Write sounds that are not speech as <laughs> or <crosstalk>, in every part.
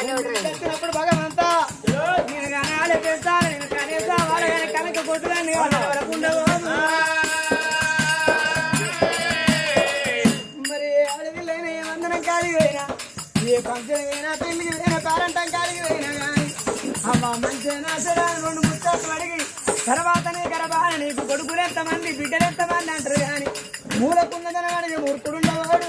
వచ్చినప్పుడు భగవంతా నేను కానీ ఆలోచిస్తాను నేను కనీసా వాళ్ళ కానీ కనుక కొట్టుదాన్ని వరకు ఉండవు. మరి అడవిలైనా ఏ వందనం కాలికి పోయినా ఏ ఫంక్షన్ అయినా పెళ్ళికి పోయినా పేరంటం కాలికి పోయినా కానీ అమ్మ మంచిగా రెండు ముచ్చట్లు అడిగి తర్వాతనే గర్భాన నీకు కొడుకులు ఎంతమంది బిడ్డలు ఎంతమంది అంటారు కానీ మూలకున్న జనగాడికి మూర్ఖుడుండవాడు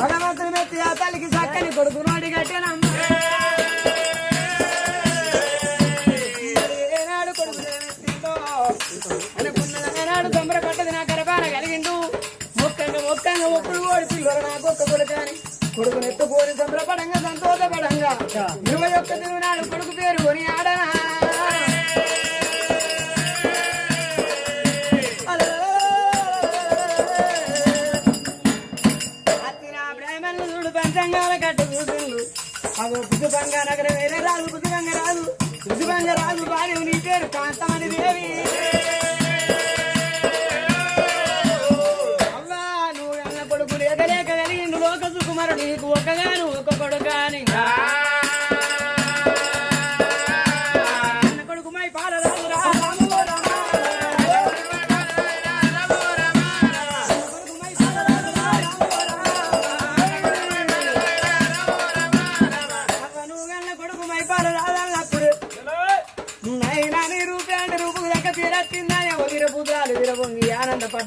భగవంతుడు మెచ్చి ఆ తల్లికి చక్కని కొడుకు నోటి కట్టెనమ్మా. ఏనాడు కొడుకులే మెచ్చిందో, సంబరపడ్డది నా గర్భాన కలిగిండు మొక్కంగా మొక్కంగా ఒప్పుడు ఓడి పిల్లలు నాకు ఒక్క సంబరపడంగా సంతోషపడంగా. ఇరవై ఒక్క తిరునాడు కొడుకు పేరు అదో పుష్పంగా వేరే రాదు పుష్పంగా రాదు. పుష్పంగా రాదు భార్య నీ పేరు కాంతమణి దేవి. అవ్వా నువ్వు అన్న కొడుకు లేక లేక కలిగిండు లోక సుకుమారుడు నీకు ఒకగాను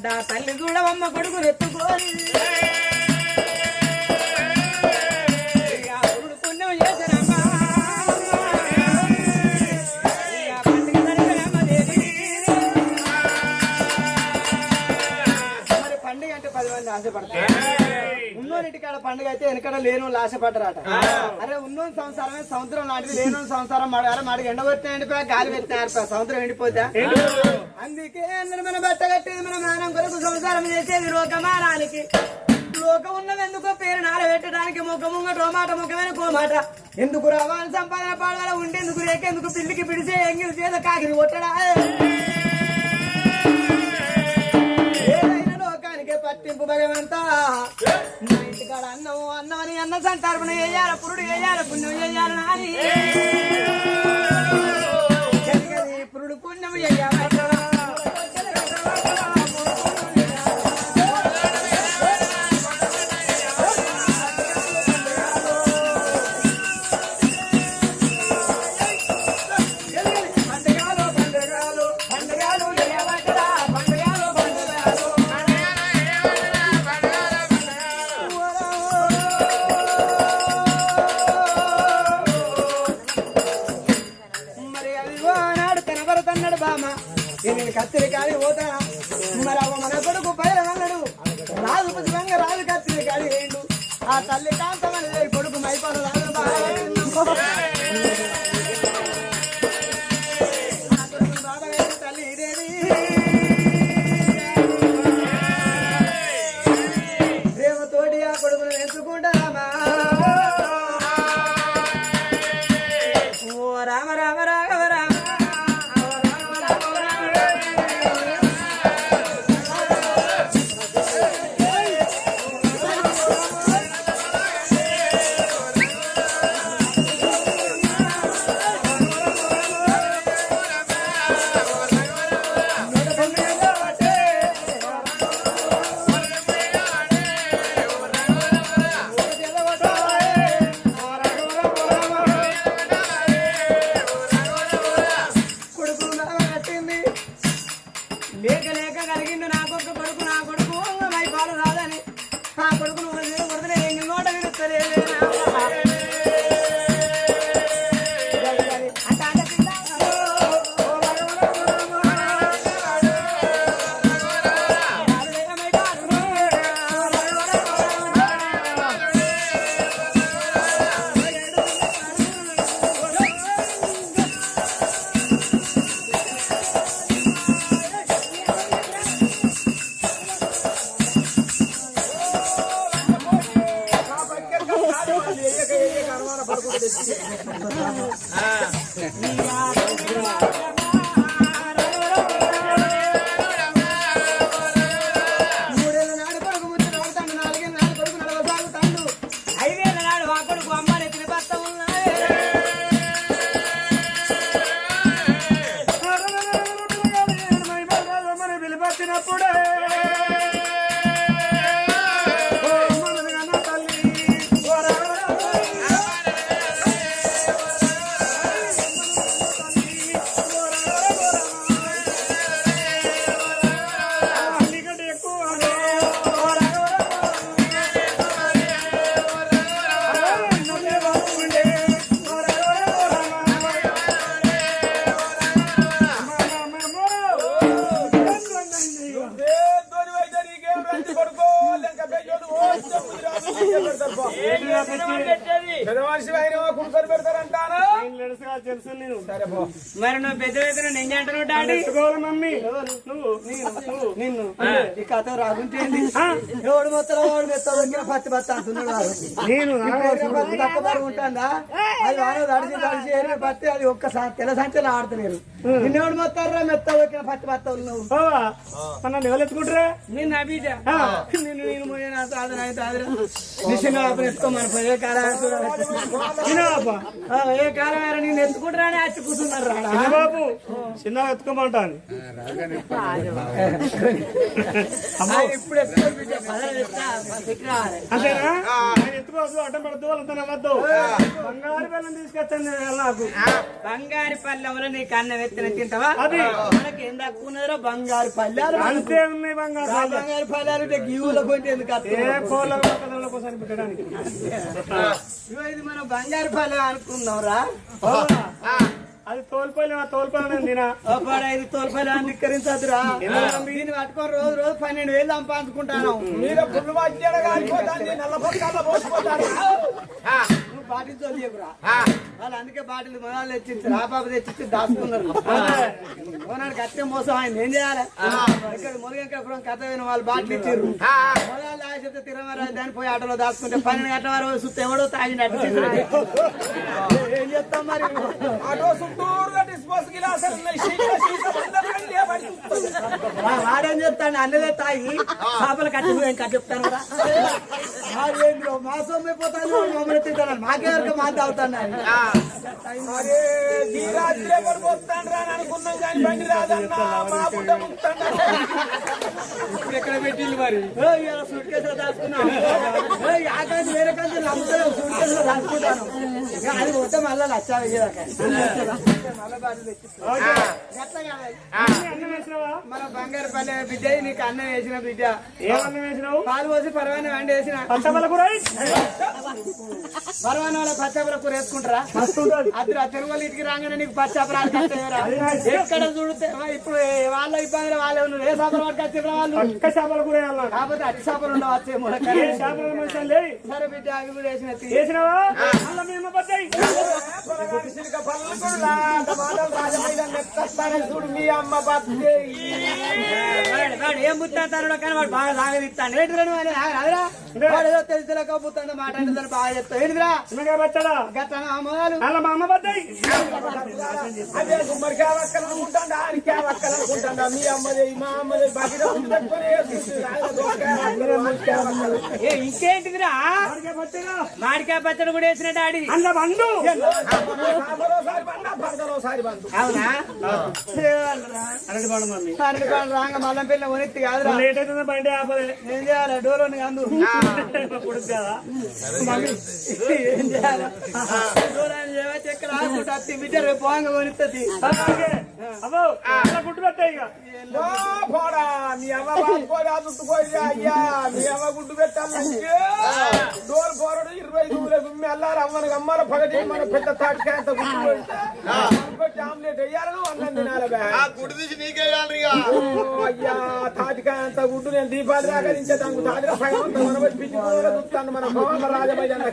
ఆనందపడ్డా తల్లి చూడవమ్మ కొడుకు ఎత్తుకోని ఇక పండుగ ఆశపడతారు. ఉన్నోరింటి కాడ పండుగ అయితే వెనకడ లేని వాళ్ళు ఆశపడ్డరాట అరే ఉన్నోని సంవత్సరమే సముద్రం లాంటిది లేని సంవత్సరం మాడు అరే మాడికి ఎండబెట్టిన ఎండిపోయా గాలి పెట్టిన సముద్రం ఎండిపోద్దా? అందుకే మన బట్ట కట్టేది మన మానం కొరకు సంసారం చేసేది లోకమానానికి. లోకం ఉన్నది ఎందుకో పేరు నాడబెట్టడానికి ముఖ ముంగట మాట ముఖమైన కోమాట ఎందుకు రావాలి సంపాదన పాడాల ఉండేందుకు రేకెందుకు పిల్లికి పిడిచే ఎంగిలి చేత కాకిని కొట్టడా? ఏదైనా లోకానికే పట్టింపు భగవంతా. ఇంటికాడ అన్నం అన్నం అని అన్న సంతర్పణ చేయాల పురుడు చేయాల పుణ్యం చేయాల జరిగేది పురుడు పుణ్యం చేయాల. ராம ராம நீ யார் ఎవడు మొత్తం వాడు మెత్త పత్తి పత్తి అంటున్నాడు వాడు. నేను పత్తి తక్కువ ఉంటుందా? అది వాడు తడిచి ఏరిన పత్తి అది ఒక్కసారి తెల్ల సంచలు ఆడుతున్నారు నిన్నెవడు మొత్తారా మెత్త వచ్చిన పత్తి పత్త నువ్వు బావా నన్ను ఎవరు ఎత్తుకుంటారా నేను పోయిన సాధన సాధన నిశ్చిన్న ఆపని ఎత్తుకోమని పోయే కాలం చిన్నబాబా. ఏ కాలం నేను ఎత్తుకుంటారా అని అచ్చి కూర్చున్నారు రా చిన్నబాబు చిన్న ఎత్తుకోమంటాను. ఇప్పుడు ఎత్తుకో బిడ్డ పదహారు ఎత్తా, పదికి రావాలి. అంతేనా? ఎత్తుకోవద్దు అడ్డం పెడద్దు వాళ్ళంతా నవ్వద్దు. బంగారు తీసుకొచ్చాను నాకు బంగారు పల్లెంలో నీకు అన్నం ఎత్తిన తింటావా? అది. మనకి ఏం తక్కువ ఉన్నదో బంగారు పల్లెలు అంతే ఉన్నాయి బంగారు. బంగారు పల్లెలు గీవులో ఎందుకు కోసం పెట్టడానికి ఇగో ఇది మనం బంగారు పల్లె అనుకుందాం రా అది తోలిపోయి తోలిపోయిన తినా. ఐదు తోలుపల్లి అధికరించదురా దీన్ని పట్టుకొని రోజు రోజు పన్నెండు వేలు సంపాదించుకుంటాను. మీద పుల్లు నల్ల బాటిల్ తోలియకురా వాళ్ళు అందుకే బాటిల్ మొదలు తెచ్చించి రాబాబు తెచ్చి దాచుకున్నారు. ఓనాడు కత్తే మోసం ఆయన ఏం చేయాలి? ఇక్కడ మురుగంకపురం కథ విని వాళ్ళు బాటిల్ ఇచ్చారు మొదలు దాచితే తిరమరాజు దాన్ని పోయి ఆటోలో దాచుకుంటే పన్నెండు గంటల వరకు చూస్తే ఎవడో తాగిండు ఏం చేస్తాం మరి? ఆటో వాడేం చెప్తాడు అన్నదే తాగి చేపలు కట్టిపోయి కట్టిస్తాను కదా వాడేంద్రో మా సొమ్మైపోతాను మమ్మల్ని తింటాను మాకే వరకు మా తాగుతాను అనుకున్నాం కానీ బండి రాదన్నా మా పుట్ట ఇప్పుడు ఎక్కడ పెట్టింది మరి? సూట్ కేసులో దాచుకున్నాను ఏయ్, ఆ కాదు వేరే కాదు నమ్ముతాను సూట్ కేసులో దాచుకుంటాను అది పోతే మళ్ళీ మన బంగారు పల్లె బిడ్డ నీకు అన్నం వేసిన బిడ్డ. ఏం అన్నం వేసినావు? పాలు పోసి పరవాన వండి వేసిన పచ్చబల కూర? పరవాన వాళ్ళ పచ్చాపల కూర వేసుకుంటారా? మస్తు అద్దరు వాళ్ళ ఇంటికి రాగానే నీకు కట్టేవరా ఎక్కడ చూడితే ఇప్పుడు వాళ్ళ ఇబ్బందులు వాళ్ళే ఉన్నారు ఏ చేపలు పట్టుకొచ్చిన వాళ్ళు? చేపల వేయాలన్నా కాకపోతే అట్టి చేపలు ఉండవచ్చేమో సరే బిడ్డ అవి కూడా వేసిన. వేసినావా? చూడు మీ అమ్మ ఏం బుత్తాడు కానీ వాడు బాగా నువ్వు అని అదిరా? వాడు ఏదో తెలిసిలేక బుత్తాడు మాట అంటే బాగా చెప్తావు. ఏంటిరా గట్ల అల్ల మా అమ్మ బద్దాయి అదే గుమ్మడికాయ వక్కలు అనుకుంటాడా ఆడికాయ వక్కలు అనుకుంటాడా మీ అమ్మది మా అమ్మది బగిర ఉంచుకొని ఏ ఇంకేంటిదిరా? మామిడికాయ పచ్చడి కూడా వేసిన డాడీ. అన్న బండు అవునా? అరటి మమ్మీ. అరటి పండు రాంగ మల్లం పిల్ల కొనిత్తి కాదురా. లేట్ అవుతుంది బండి ఆపదే ఏం చేయాలి? డోలోని అందు కొడుకు కదా ఏం చేయాలి? ఎక్కడ ఆడుకుంటా అత్తి బిడ్డ రేపు పోంగ కొనిస్తుంది పోడా మీ అమ్మ బాగుపోయి అదుట్టుపోయి అయ్యా. మీ అమ్మ గుడ్డు పెట్టాలంటే డోర్ పోరడు ఇరవై గుమ్మి అల్లారు అమ్మని అమ్మల పగటి మన పెద్ద తాటికాయ అంత గుడ్డు ఆమ్లెట్ వేయాలను అన్నం తినాలి గుడి తీసి అయ్యా తాటికాయ అంత గుడ్డు నేను దీపాలు దాకా నుంచే దానికి తాటిగా సగం అంతా మనం పిచ్చి కూర చూస్తాను మన భవన రాజభజన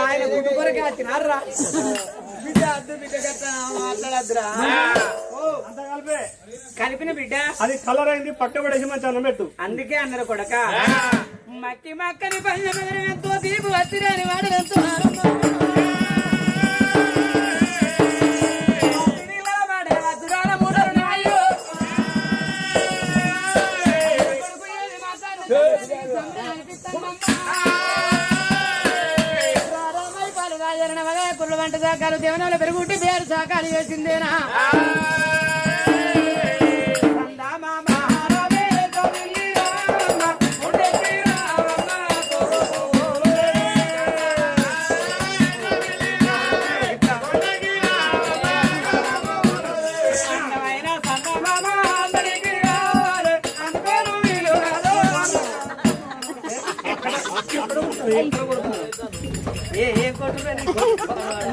ఆయన గుడ్డు కొరకే వచ్చినారా బిడ్డ అద్దు మాట్లాడద్దురా. కలిపిన బిడ్డ. అది కలర్ అయింది పక్క పడేసి మంచి అన్నం పెట్టు. అందుకే అన్నారు కొడక. మక్కి మక్కని ఎంతో తీపు వచ్చిరని వాడనంతో సాకాలు పెరుగుంటే పేరు సాకాలు వేసిందేనా ఏ ఏ కొట్టు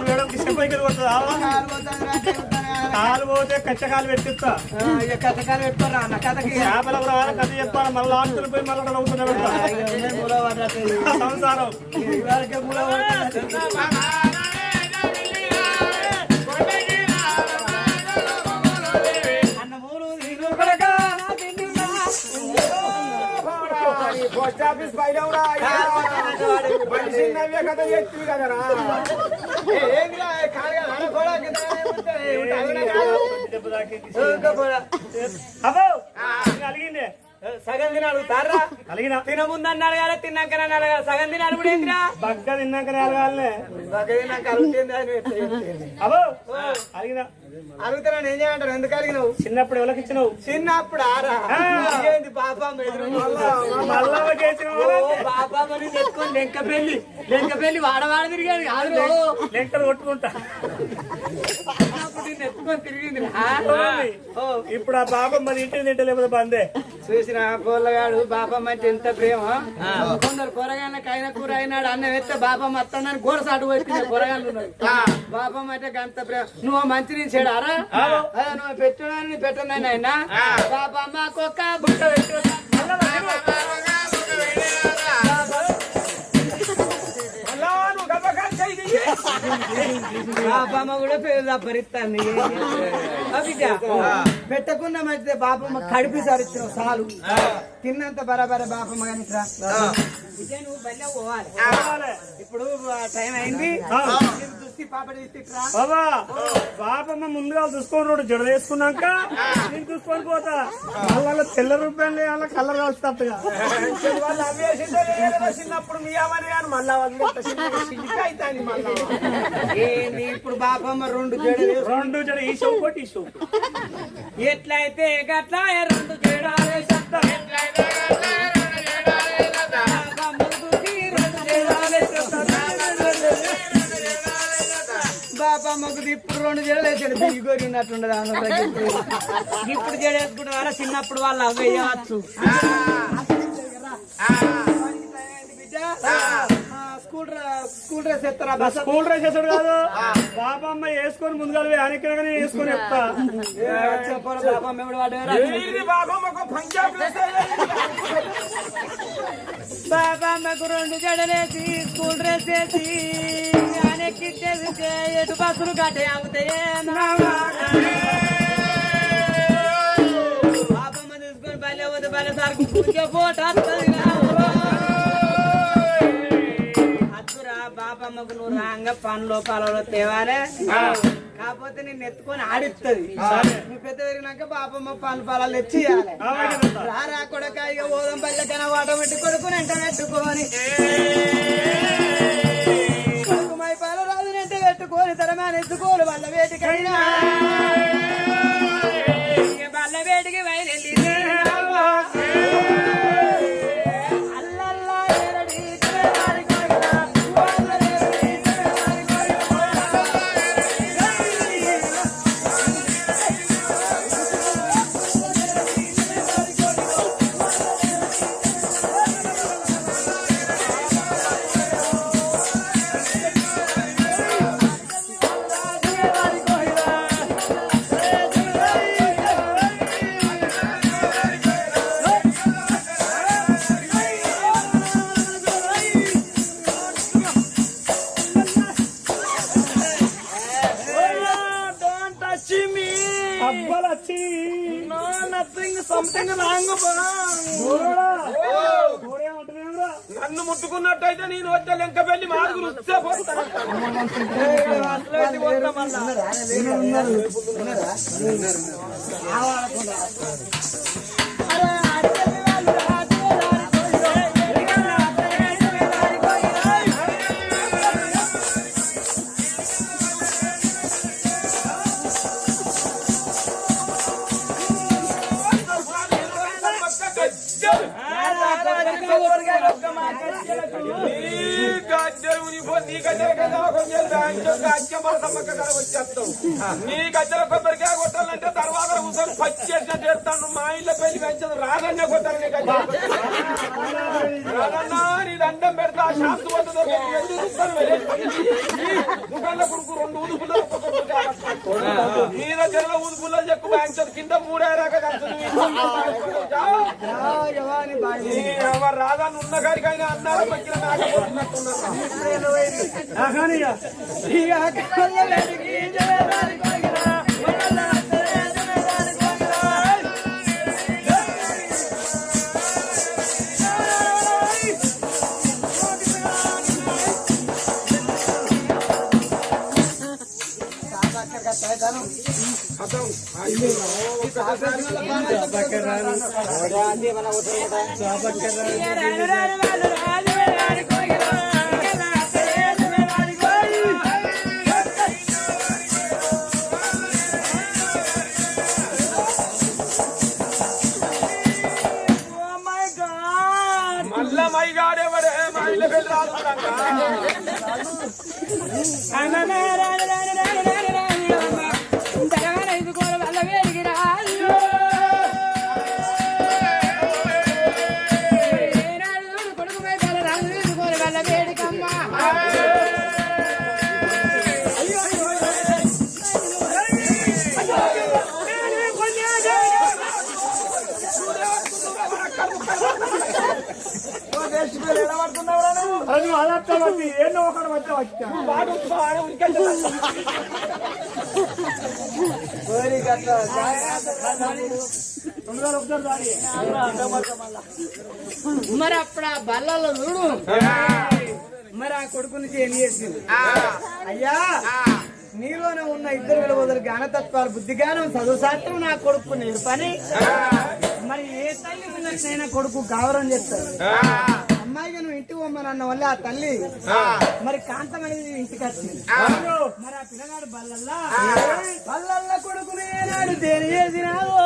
మేడం కిషన్ కొడుతుందా కాలు పోతే కచ్చకాలు పెట్టిస్తా. కథకాలు పెట్టుకోరా అన్న కథకి. చేపల రావాలి కథ చెప్తాను మళ్ళీ ఆస్తులు పోయి మళ్ళీ పడ్డట్టు. సంసారం. అబ్బో కలిగిందే సగం తిని అడుగుతారా? కలిగిన తినముందు అన్నాడు కదా తిన్నాక అన్నాడు సగం తినాలి కూడా ఏంటిరా బగ్గ తిన్నాక నేలగాలనే నాకేం నాకు అడుగుతుంది? అబ్బో అలిగిన? అడుగుతారా ఏం చేయంటారు ఎందుకు అడిగినావు చిన్నప్పుడు ఎవరికి ఇచ్చినావు? చిన్నప్పుడు ఆరా. ఏంది బాబామని తెచ్చుకొని లెంక పెళ్ళి లెంక పెళ్ళి వాడవాడ తిరిగాడు. కాదు లెక్కలు కొట్టుకుంటా. నిన్ను ఎత్తుకొని తిరిగింది. ఓ, ఇప్పుడు ఆ పాపం మరి ఇంటిని తింటే లేకపోతే బందే చూసిన కోళ్ళగాడు బాపమ్మ అంటే ఎంత ప్రేమ. కొందరు కూరగాయలకు అయిన కూర అయినాడు అన్నం ఎత్తే బాపమ్మ వస్తాడని గోడ సాటు పోయింది కూరగాయలు ఉన్నాయి బాపమ్మ అంటే గంత ప్రేమ. నువ్వు మంచి నుంచి చెడారా అదే నువ్వు పెట్టునని పెట్టనని బాపమ్మ కుక్క బుట్ట పెట్టు బాపమ్మ కూడా పేరు తప్పరిస్తాను <laughs> పెట్టకుండా మంచిదే బాపమ్మ కడిపి సరిచ్చిన సాలు. తిన్నంత బరాబర బాపమ్మ నువ్వు బల్లె పోవాలి కావాలి. ఇప్పుడు టైం అయింది. దుస్తి పాపడి తిట్రా బాబా పాపమ్మ ముందుగా చూసుకొని రోడ్డు జడ వేసుకున్నాక నేను చూసుకొని పోతా. మళ్ళా తెల్ల రూపాయలు వాళ్ళ కలర్ కలుస్తాట్టుగా వాళ్ళు చిన్నప్పుడు మీ అమ్మని కానీ మళ్ళా వాళ్ళు ఇప్పుడు బాపమ్మ రెండు జడలు రెండు జడ ఈ షో కొట్టి ఈ షో ఎట్లయితే గట్ల రెండు చేయడాలే శబ్దం ఇప్పుడు రెండు జడలు వేసాడు. ఇప్పుడు చేయడేసుకుంటారా చిన్నప్పుడు వాళ్ళు అవి స్కూల్ డ్రెస్ ఎత్తరా? బస్ స్కూల్ డ్రెస్ చేసాడు కాదు. బాబమ్మ వేసుకొని ముందుగా వేసుకొని చెప్తా చెప్పరా వాడేరా బాబమ్మకు పంజాబ్ బాబామ్మకు రెండు జడలేసి స్కూల్ డ్రెస్ వేసి ఎటు బస్సులు కట్టే అమ్ముతాయే బాబమ్మ తీసుకొని పోతే బయలు సార్కు పూజ పోట నువ్వు రాంగ పనులు పొలంలో తేవాలే. కాకపోతే నేను ఎత్తుకొని ఆడిస్తుంది నువ్వు పెద్ద పెరిగినాక బాపమ్మ పాలు పాలాలు తెచ్చి. రా రా కొడక ఇక ఓదం పల్లెకన వాటమెట్టి కొడుకుని ఎంట పెట్టుకొని కొడుకు మై పాల రాజునంటే పెట్టుకొని తరమాన ఎత్తుకోలు వాళ్ళ వేటికైనా. నన్ను ముట్టుకున్నట్టయితే నేను వచ్చే లెంక వెళ్ళి మారుగురు వస్తే పోతాను నీ గజ్జల కదా కొంచెం గజ్జం సమ్మక్క కదా వచ్చేస్తావు నీ గజ్జల కొబ్బరికాయ కొట్టాలంటే తర్వాత కూర్చొని పచ్చి చేసిన చేస్తాను. మా ఇంట్లో పెళ్ళి పెంచదు. రాగన్నే కొట్టాలి నీ గజ్జల రాగన్నా దండం పెడతా శాంతి దుకాణంలో కొడుకు రెండు ఊదు పుల్లలు ఒక్కొక్కరు జాగ్రత్త. మీద జరగ ఊదు పుల్లలు చెక్కు బ్యాంక్ కింద మూడేరాక ఎవరు రాదని ఉన్న కాడికైనా అన్నారు? మధ్యలో మేకపోతున్నట్టున్నారు మళ్ళా ఎన్నో ఒకటి వచ్చా వచ్చా వాడు వాడు ఉరికెళ్తాడు. మరి అప్పుడు ఆ బల్లలో చూడు. మరి ఆ కొడుకుని ఏం చేసింది. అయ్యా నీలోనే ఉన్న ఇద్దరు విలువదులు జ్ఞానతత్వాలు బుద్ధిగానం చదువు శాస్త్రం నా కొడుకు నేర్పని. మరి ఏ తల్లి ఉన్నట్లయినా కొడుకు గౌరవం చేస్తారు అమ్మాయిగా నువ్వు ఇంటికి పోమ్మనన్న వల్ల ఆ తల్లి. మరి కాంతం అనేది ఇంటికి వచ్చింది. మరి ఆ పిల్లగాడు బల్లల్లా? బల్లల్ల కొడుకుని ఏనాడు దేని చేసినావో?